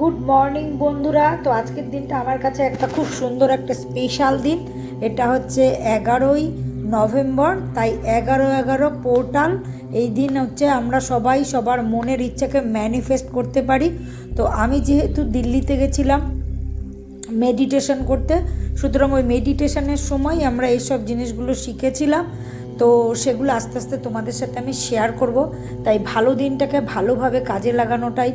Good morning বন্ধুরা। তো আজকের দিনটা আমার কাছে একটা খুব সুন্দর একটা স্পেশাল দিন। এটা হচ্ছে এগারোই নভেম্বর, তাই এগারো এগারো পোর্টাল এই দিন হচ্ছে আমরা সবাই সবার মনের ইচ্ছাকে ম্যানিফেস্ট করতে পারি। তো আমি যেহেতু দিল্লিতে গেছিলাম মেডিটেশন করতে, সুতরাং ওই মেডিটেশনের সময় আমরা এইসব জিনিসগুলো শিখেছিলাম। তো সেগুলো আস্তে আস্তে তোমাদের সাথে আমি শেয়ার করব। তাই ভালো দিনটাকে ভালোভাবে কাজে লাগানোটাই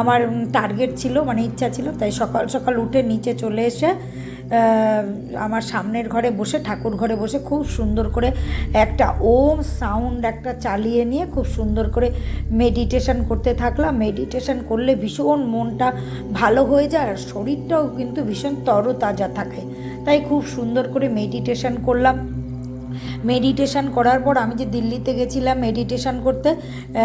আমার টার্গেট ছিল মানে ইচ্ছা ছিল। তাই সকাল সকাল উঠে নিচে চলে এসে আমার সামনের ঘরে বসে, ঠাকুর ঘরে বসে খুব সুন্দর করে একটা ওম সাউন্ড একটা চালিয়ে নিয়ে খুব সুন্দর করে মেডিটেশন করতে থাকলাম। মেডিটেশন করলে ভীষণ মনটা ভালো হয়ে যায় আর শরীরটাও কিন্তু ভীষণ তরতাজা থাকে। তাই খুব সুন্দর করে মেডিটেশন করলাম। মেডিটেশন করার পর আমি যে দিল্লিতে গেছিলাম মেডিটেশন করতে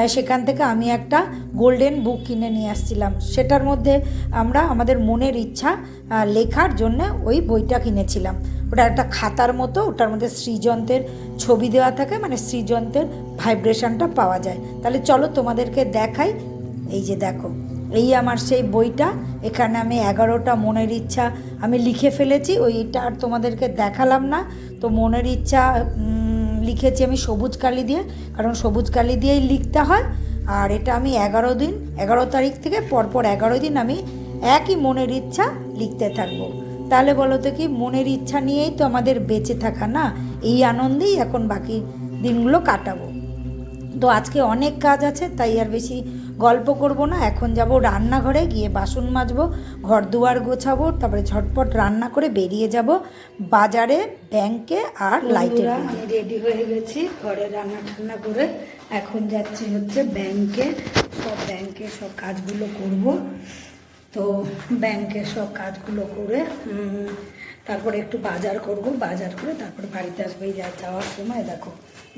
সেখান থেকে আমি একটা গোল্ডেন বুক কিনে নিয়ে আসছিলাম। সেটার মধ্যে আমরা আমাদের মনের ইচ্ছা লেখার জন্য ওই বইটা কিনেছিলাম। ওটা একটা খাতার মতো, ওটার মধ্যে সৃজন্তের ছবি দেওয়া থাকে মানে সৃজন্তের ভাইব্রেশনটা পাওয়া যায়। তাহলে চলো তোমাদেরকে দেখাই। এই যে দেখো। এই আমার সেই বইটা, এখানে আমি এগারোটা মনের ইচ্ছা আমি লিখে ফেলেছি, ওইটা আর তোমাদেরকে দেখালাম না। তো মনের ইচ্ছা লিখেছি আমি সবুজ কালি দিয়ে, কারণ সবুজ কালি দিয়েই লিখতে হয়। আর এটা আমি এগারো দিন, এগারো তারিখ থেকে পরপর এগারো দিন আমি একই মনের ইচ্ছা লিখতে থাকব। তাহলে বলো তো কি, মনের ইচ্ছা নিয়েই তো আমাদের বেঁচে থাকা না? এই আনন্দেই এখন বাকি দিনগুলো কাটাবো। তো আজকে অনেক কাজ আছে, তাই আর বেশি গল্প করব না এখন যাব রান্নাঘরে গিয়ে বাসন মাজবো ঘর দুয়ার গোছাবো তারপরে ঝটপট রান্না করে বেরিয়ে যাব বাজারে ব্যাংকে আর লাইটের আমি রেডি হয়ে গেছি ঘরে রান্না টান্না করে। এখন যাচ্ছি হচ্ছে ব্যাংকে সব ব্যাংকে সব কাজগুলো করব। তো ব্যাংকে সব কাজগুলো করে তারপরে একটু বাজার করব, বাজার করে তারপরে বাড়িতে আসব। এই যাওয়ার সময় দেখো,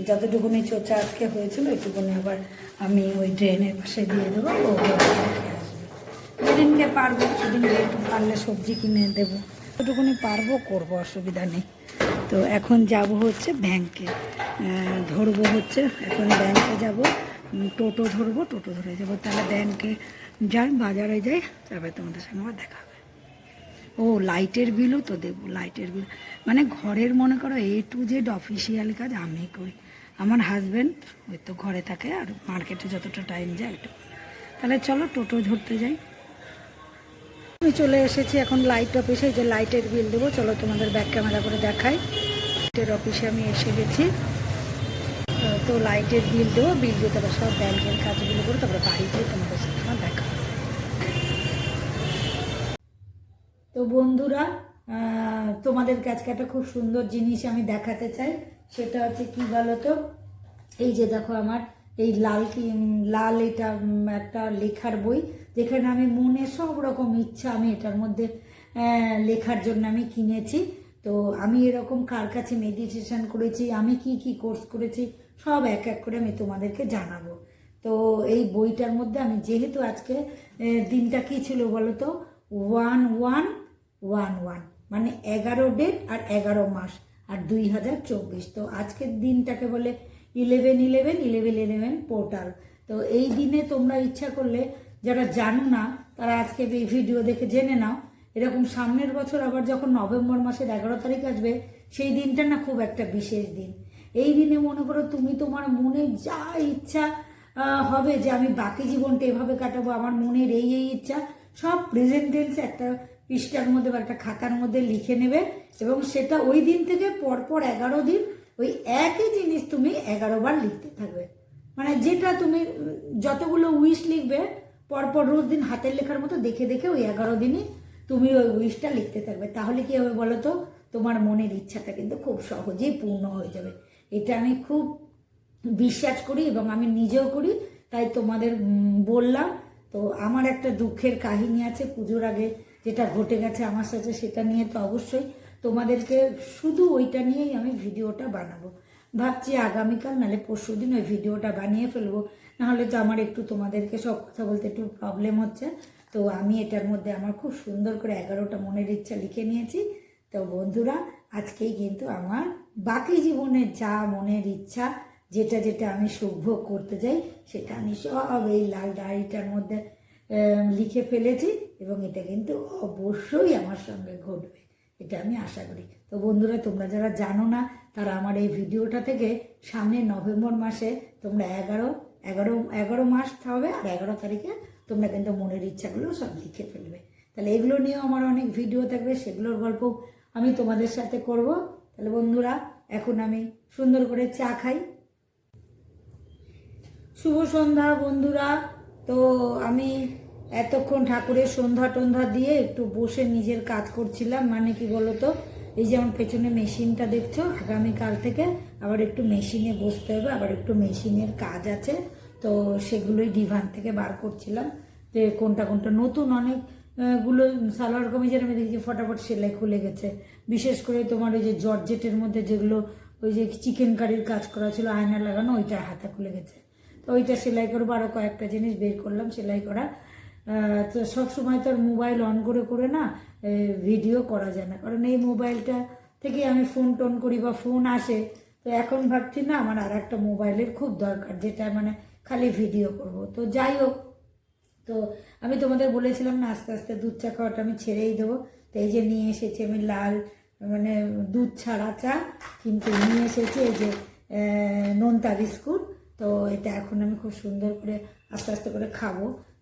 যতটুকুনি চোচা আজকে হয়েছিল একটুকুনি আবার আমি ওই ড্রেনের পাশে দিয়ে দেবো যেদিনকে পারব সেদিনকে একটু পারলে সবজি কিনে দেবো। যতটুকুনি পারব করব, অসুবিধা নেই। তো এখন যাব হচ্ছে ব্যাংকে ধরবো হচ্ছে, এখন ব্যাংকে যাব টোটো ধরবো, টোটো ধরে যাব। তাহলে ব্যাংকে যাই, বাজারে যাই, তারপরে তোমাদের সঙ্গে আবার দেখা হবে। ও লাইটের বিলও তো দেবো লাইটের বিল মানে ঘরের, মনে করো এ টু জেড অফিসিয়াল কাজ, আমি করি আমার হাজব্যান্ড ওই তো ঘরে থাকে, আর মার্কেটে যতটা টাইম যায় একটু তাহলে চলো টোটো ধরতে যাই। আমি চলে এসেছি এখন লাইট অফিসে যে লাইটের বিল দেবো, চলো তোমাদের ব্যাক ক্যামেরা করে দেখাই। লাইটের অফিসে আমি এসে গেছি। তো লাইটের বিল দেবো বিল দিয়ে তারপর সব ব্যাংকের কাজগুলো করে তারপরে বাড়ি গিয়ে তোমাদের সাথে দেখা হবে। তো বন্ধুরা তোমাদের আজকে একটা খুব সুন্দর জিনিস আমি দেখাতে চাই। সেটা হচ্ছে কি বলো তো এই যে দেখো আমার, এই লাল কি লাল এটা একটা লেখার বই, যেখানে আমি মনে সব রকম ইচ্ছা আমি এটার মধ্যে লেখার জন্য আমি কিনেছি। তো আমি এরকম কার কাছে মেডিটেশন করেছি, আমি কি কি কোর্স করেছি, সব এক এক করে আমি তোমাদেরকে জানাব। তো এই বইটার মধ্যে আমি যেহেতু আজকে দিনটা কি ছিল বলো তো ওয়ান ওয়ান ওয়ান ওয়ান মানে এগারো ডেট আর এগারো মাস আর দুই হাজার চব্বিশ। তো আজকের দিনটাকে বলে eleven eleven eleven eleven portal তো এই দিনে তোমরা ইচ্ছা করলে, যারা জানো না, তারা আজকে এই ভিডিও দেখে জেনে নাও। এরকম সামনের বছর আবার যখন নভেম্বর মাসের এগারো তারিখ আসবে, সেই দিনটা না খুব একটা বিশেষ দিন। এই দিনে মনে করো তুমি তোমার মনে যা ইচ্ছা হবে যে আমি বাকি জীবনটা এভাবে কাটাবো, আমার মনের এই এই ইচ্ছা, সব প্রেজেন্টেন্স একটা পৃষ্ঠার মধ্যে বা একটা খাতার মধ্যে লিখে নেবে এবং সেটা ওই দিন থেকে পরপর এগারো দিন ওই একই জিনিস তুমি এগারো বার লিখতে থাকবে। মানে যেটা তুমি, যতগুলো উইশ লিখবে, পরপর রোজ দিন হাতের লেখার মতো দেখে দেখে ওই এগারো দিনই তুমি ওই উইশটা লিখতে থাকবে। তাহলে কি হবে বলো তো? তোমার মনের ইচ্ছাটা কিন্তু খুব সহজেই পূর্ণ হয়ে যাবে। এটা আমি খুব বিশ্বাস করি এবং আমি নিজেও করি, তাই তোমাদের বললাম। তো আমার একটা দুঃখের কাহিনী আছে, পুজোর আগে যেটা ঘটে গেছে আমার সাথে সেটা নিয়ে তো অবশ্যই তোমাদেরকে শুধু ওইটা নিয়েই আমি ভিডিওটা বানাবো। ভাবছি আগামীকাল নাহলে পরশু দিন ওই ভিডিওটা বানিয়ে ফেলব। নাহলে তো আমার একটু তোমাদেরকে সব কথা বলতে একটু প্রবলেম হচ্ছে। তো আমি এটার মধ্যে আমার খুব সুন্দর করে এগারোটা মনের ইচ্ছা লিখে নিয়েছি। তো বন্ধুরা, আজকেই কিন্তু আমার বাকি জীবনের যা মনের ইচ্ছা, যেটা যেটা আমি সুখভোগ করতে যাই সেটা আমি সব এই লাল ডায়েরিটার মধ্যে লিখে ফেলেছি এবং এটা কিন্তু অবশ্যই আমার সঙ্গে ঘটবে। এটা আমি আশা করি। তো বন্ধুরা, তোমরা যারা জানো না, তারা আমার এই ভিডিওটা থেকে সামনে নভেম্বর মাসে তোমরা এগারো এগারো এগারো মাস হবে আর এগারো তারিখে তোমরা কিন্তু মনের ইচ্ছাগুলো সব লিখে ফেলবে। তাহলে এগুলো নিয়েও আমার অনেক ভিডিও থাকবে, সেগুলোর গল্প আমি তোমাদের সাথে করব। তাহলে বন্ধুরা, এখন আমি সুন্দর করে চা খাই। শুভ সন্ধ্যা বন্ধুরা। তো আমি এতক্ষণ ঠাকুরের সন্ধ্যা টন্ধা দিয়ে একটু বসে নিজের কাজ করছিলাম। মানে কি বলতো? এই যেমন পেছনে মেশিনটা দেখছ, আগামীকাল থেকে আবার একটু মেশিনে বসতে হবে, আবার একটু মেশিনের কাজ আছে। তো সেগুলোই ডিভান থেকে বার করছিলাম। যে কোনটা কোনটা নতুন অনেকগুলো সালোয়ার কামিজের আমি দেখছি ফটাফট সেলাই খুলে গেছে। বিশেষ করে তোমার ওই যে জর্জেটের মধ্যে যেগুলো ওই যে চিকেন কারির কাজ করা ছিল, আয়না লাগানো, ওইটা হাতে খুলে গেছে। তো ওইটা সেলাই করব আরও কয়েকটা জিনিস বের করলাম সেলাই করা। তো সব সময় তো আর মোবাইল অন করে করে না ভিডিও করা যায় না। কারণ এই মোবাইলটা থেকে আমি ফোন টোন করি বা ফোন আসে, তো এখন ভাবছি না, আমার আর একটা মোবাইলের খুব দরকার, যেটা মানে খালি ভিডিও করব। তো যাই হোক, তো আমি তোমাদের বলেছিলাম না, আস্তে আস্তে দুধ চা খাওয়াটা আমি ছেড়েই দেবো। তো এই যে নিয়ে এসেছি আমি লাল মানে দুধ ছাড়া চা, কিন্তু নিয়ে এসেছি এই যে নোনতা বিস্কুট। তো এটা এখন আমি খুব সুন্দর করে আস্তে আস্তে করে খাব।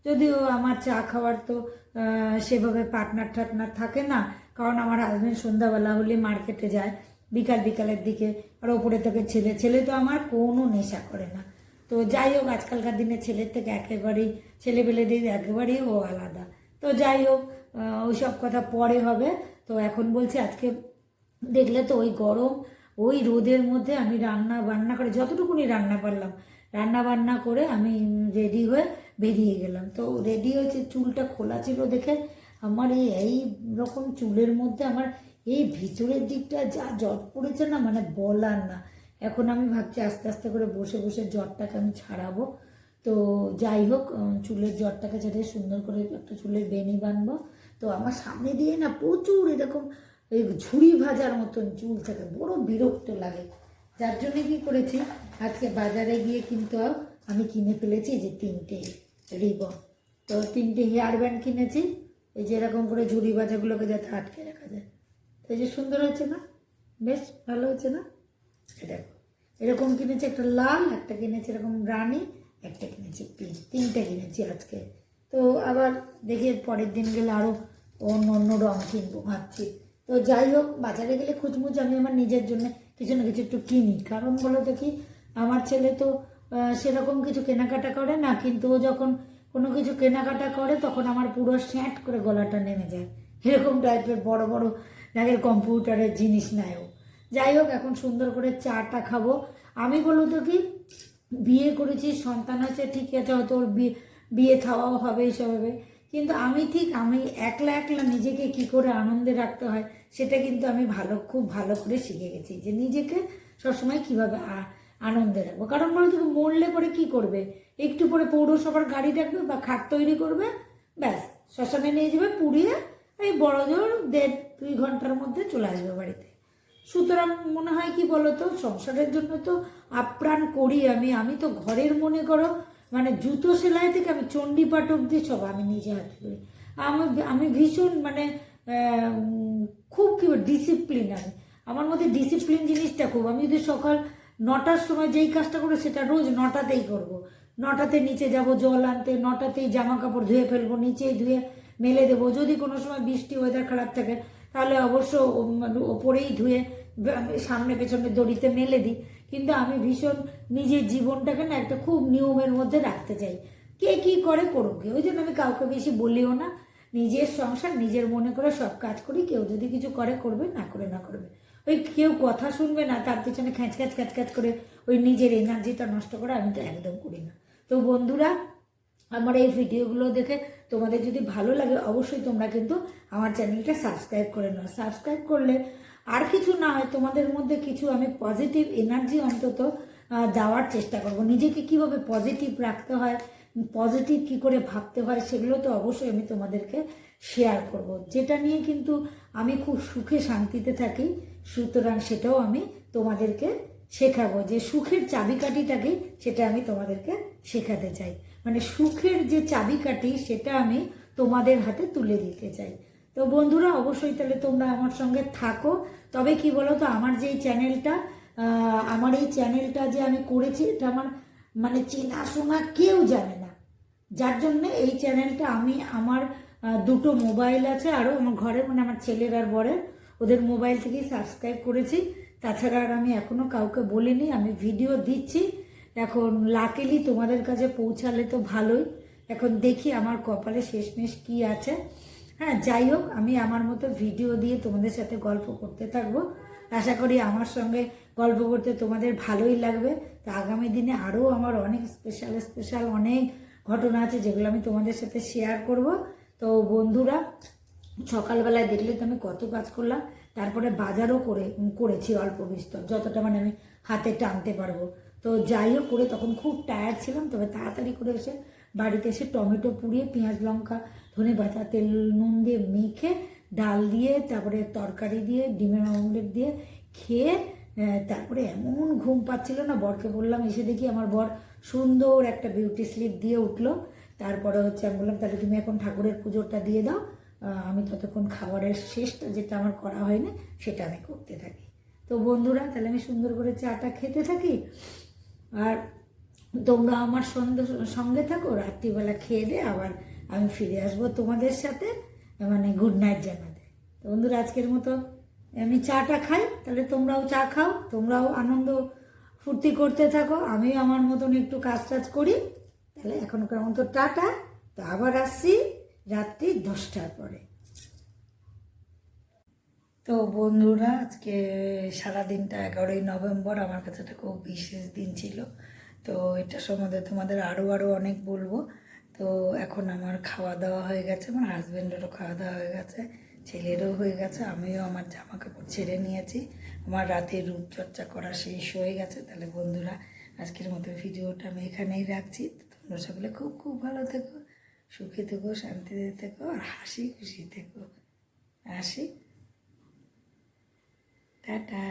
যদিও আমার চা খাওয়ার তো সেভাবে পার্টনার টার্টনার থাকে না কারণ আমার হাজব্যান্ড সন্ধ্যাবেলা হলে মার্কেটে যায় বিকাল বিকালের দিকে আর ওপরে থেকে ছেলে ছেলে তো আমার কোনো নেশা করে না। তো যাই হোক আজকালকার দিনে ছেলের থেকে একেবারেই ছেলেবেলেদের একেবারেই ও আলাদা। তো যাই হোক আহ, ওইসব কথা পরে হবে। তো এখন বলছি আজকে দেখলে তো ওই গরম ওই রোদের মধ্যে আমি রান্না বান্না করে যতটুকুনি রান্না পারলাম, রান্না বান্না করে আমি রেডি হয়ে বেরিয়ে গেলাম। তো রেডি হয়েছে, চুলটা খোলা ছিল দেখে আমার এই এই রকম চুলের মধ্যে আমার এই ভিতরের দিকটা যা জট পড়েছে না মানে বলার না। এখন আমি ভাবছি আস্তে আস্তে করে বসে বসে জ্বরটাকে আমি ছাড়াবো। তো যাই হোক চুলের জ্বরটাকে ছেড়ে সুন্দর করে একটা চুলের বেনি বানবো। তো আমার সামনে দিয়ে না প্রচুর এরকম এই ঝুড়ি ভাজার মতন চুল থাকে বড় বিরক্ত লাগে। যার জন্য কি করেছি? আজকে বাজারে গিয়ে কিন্তু আমি কিনে ফেলেছি যে তিনটে রিবন। তো তিনটে হেয়ার ব্যান্ড কিনেছি। এই যে এরকম করে ঝুড়ি ভাজাগুলোকে যাতে আটকে রাখা যায়। তো এই যে সুন্দর হয়েছে না? বেশ ভালো হয়েছে না? দেখো। এরকম কিনেছি একটা লাল, একটা কিনেছি এরকম রানি, একটা কিনেছি পিঙ্ক। তিনটে কিনেছি আজকে। তো আবার দেখি পরের দিন গেলে আরও অন্য অন্য রঙ কিনবো ভাবছি। তো যাই হোক, বাজারে গেলে খুচমুচ আমি আমার নিজের জন্য কিছু না কিছু একটু কিনি। কারণ বলো তো কি, আমার ছেলে তো সেরকম কিছু কেনাকাটা করে না, কিন্তু ও যখন কোনো কিছু কেনাকাটা করে, তখন আমার পুরো স্যাঁট করে গলাটা নেমে যায়। এরকম টাইপের বড় বড় দেখে কম্পিউটারের জিনিস নেয় ও। যাই হোক, এখন সুন্দর করে চাটা খাব। আমি বলো তো কি, বিয়ে করেছি, সন্তান আছে, ঠিক আছে, হয়তো ওর বিয়ে বিয়ে খাওয়াও হবে এইসব হবে। কিন্তু আমি ঠিক, আমি একলা একলা নিজেকে কি করে আনন্দে রাখতে হয়, সেটা কিন্তু আমি ভালো, খুব ভালো করে শিখে গেছি যে নিজেকে সবসময় কীভাবে আনন্দে রাখব। কারণ বলো তুমি, মরলে পরে কি করবে? একটু পরে পৌরসভার গাড়ি ডাকবে বা খাট তৈরি করবে, ব্যাস, শ্মশানে নিয়ে যাবে, পুড়িয়ে এই বড় জোর দেড় দুই ঘণ্টার মধ্যে চলে আসবে বাড়িতে। সুতরাং মনে হয় কি বলতো সংসারের জন্য তো আপ্রাণ করি আমি আমি তো ঘরের মনে করো মানে জুতো সেলাই থেকে আমি চণ্ডীপাঠ অব্দি সব আমি নিজে হাতে করি। আমি আমি ভীষণ মানে খুব কি ডিসিপ্লিন আমি। আমার মধ্যে ডিসিপ্লিন জিনিসটা খুব। আমি যদি সকাল নটার সময় যেই কাজটা করব সেটা রোজ নটাতেই করব। নটাতে নিচে যাব জল আনতে নটাতেই জামা কাপড় ধুয়ে ফেলব নিচেই ধুয়ে মেলে দেবো। যদি কোনো সময় বৃষ্টি ওয়েদার খারাপ থাকে তাহলে অবশ্য উম, ওপরেই ধুয়ে সামনে পেছনে দড়িতে মেলে দিই। কিন্তু আমি ভীষণ নিজের জীবনটাকে না একটা খুব নিয়মের মধ্যে রাখতে চাই। কে কি করে করুক। ওই জন্য আমি কাউকে বেশি বলিও না। নিজের সংসার, নিজের মনে করে সব কাজ করি। কেউ যদি কিছু করে, করবে, না করে, না করবে। ওই কেউ কথা শুনবে না, তার পিছনে খ্যাঁচ খ্যাঁচ খ্যাঁচ খ্যাঁচ করে ওই নিজের এনার্জিটা নষ্ট করে আমি তো একদম করি না। তো বন্ধুরা, আমার এই ভিডিওগুলো দেখে তোমাদের যদি ভালো লাগে, অবশ্যই তোমরা কিন্তু আমার চ্যানেলটা সাবস্ক্রাইব করে নাও। সাবস্ক্রাইব করলে আর কিছু না হয়, তোমাদের মধ্যে কিছু আমি পজিটিভ এনার্জি অন্তত দেওয়ার চেষ্টা করব। নিজেকে কীভাবে পজিটিভ রাখতে হয় পজিটিভ কি করে ভাবতে হয়, সেগুলো তো অবশ্যই আমি তোমাদেরকে শেয়ার করব। যেটা নিয়ে কিন্তু আমি খুব সুখে শান্তিতে থাকি, সুতরাং সেটাও আমি তোমাদেরকে শেখাবো যে সুখের চাবিকাঠিটাকে, সেটা আমি তোমাদেরকে শেখাতে চাই। মানে সুখের যে চাবিকাঠি, সেটা আমি তোমাদের হাতে তুলে দিতে চাই। তো বন্ধুরা, অবশ্যই তাহলে তোমরা আমার সঙ্গে থাকো। তবে কি বলো তো আমার যে চ্যানেলটা আমার এই চ্যানেলটা যে আমি করেছি, এটা আমার মানে চেনাশোনা কেউ জানে না। যার জন্য এই চ্যানেলটা আমি, আমার দুটো মোবাইল আছে আরও আমার ঘরে মানে আমার ছেলের আর বরের। ওদের মোবাইল থেকেই সাবস্ক্রাইব করেছি। তাছাড়া আর আমি এখনও কাউকে বলিনি, আমি ভিডিও দিচ্ছি। এখন লাকিলি তোমাদের কাছে পৌঁছালে তো ভালোই। এখন দেখি আমার কপালে শেষমেশ কি আছে। হ্যাঁ যাই হোক, আমি আমার মতো ভিডিও দিয়ে তোমাদের সাথে গল্প করতে থাকব। আশা করি আমার সঙ্গে গল্প করতে তোমাদের ভালোই লাগবে। তো আগামী দিনে আরও আমার অনেক স্পেশাল স্পেশাল অনেক ঘটনা আছে যেগুলো আমি তোমাদের সাথে শেয়ার করব। তো বন্ধুরা, সকালবেলায় দেখলে তো আমি কত কাজ করলাম, তারপরে বাজারও করে, করেছি অল্প বিস্তর, যতটা মানে আমি হাতে টানতে পারব। তো যাই হোক, করে তখন খুব টায়ার্ড ছিলাম, তবে তাড়াতাড়ি করে এসে বাড়িতে এসে টমেটো পুড়িয়ে, পেঁয়াজ লঙ্কা, ধনে পাতা, তেল, নুন দিয়ে মেখে, ডাল দিয়ে, তারপরে তরকারি দিয়ে, ডিমের অমলেট দিয়ে খেয়ে তারপরে এমন ঘুম পাচ্ছিল না, বরকে বললাম, এসে দেখি আমার বর সুন্দর একটা বিউটি স্লিপ দিয়ে উঠল। তারপরে হচ্ছে আমি বললাম, তাহলে তুমি এখন ঠাকুরের পুজোটা দিয়ে দাও। আমি ততক্ষণ খাবারের শেষটা যেটা আমার করা হয়নি, সেটা আমি করতে থাকি। তো বন্ধুরা, তাহলে আমি সুন্দর করে চাটা খেতে থাকি। আর তোমরা আমার সঙ্গে সঙ্গে থাকো, রাত্রিবেলা খেয়ে দিয়ে আবার আমি ফিরে আসব তোমাদের সাথে মানে গুড নাইট জানাতে। তো বন্ধুরা, আজকের মতো আমি চাটা খাই, তাহলে তোমরাও চা খাও, তোমরাও আনন্দ ফুর্তি করতে থাকো, আমিও আমার মতন একটু কাজ টাজ করি। তাহলে এখনকার মতো টাটা, তো আবার আসছি রাত্রি দশটার পরে। তো বন্ধুরা, আজকে সারাদিনটা এগারোই নভেম্বর, আমার কাছে একটা খুব বিশেষ দিন ছিল। তো এটা সম্বন্ধে তোমাদের আরও আরও অনেক বলব। তো এখন আমার খাওয়া দাওয়া হয়ে গেছে, আমার হাজব্যান্ডেরও খাওয়া দাওয়া হয়ে গেছে, ছেলেরও হয়ে গেছে, আমিও আমার জামা কাপড় ছেড়ে নিয়েছি। আমার রাতে রূপচর্চা করা শেষ হয়ে গেছে, তাহলে বন্ধুরা, আজকের মতো ভিডিওটা আমি এখানেই রাখছি। তোমরা সকলে খুব খুব ভালো থেকো, সুখে থেকো, শান্তিতে থেকো, আর হাসি খুশি থেকো। আসি। টাটা।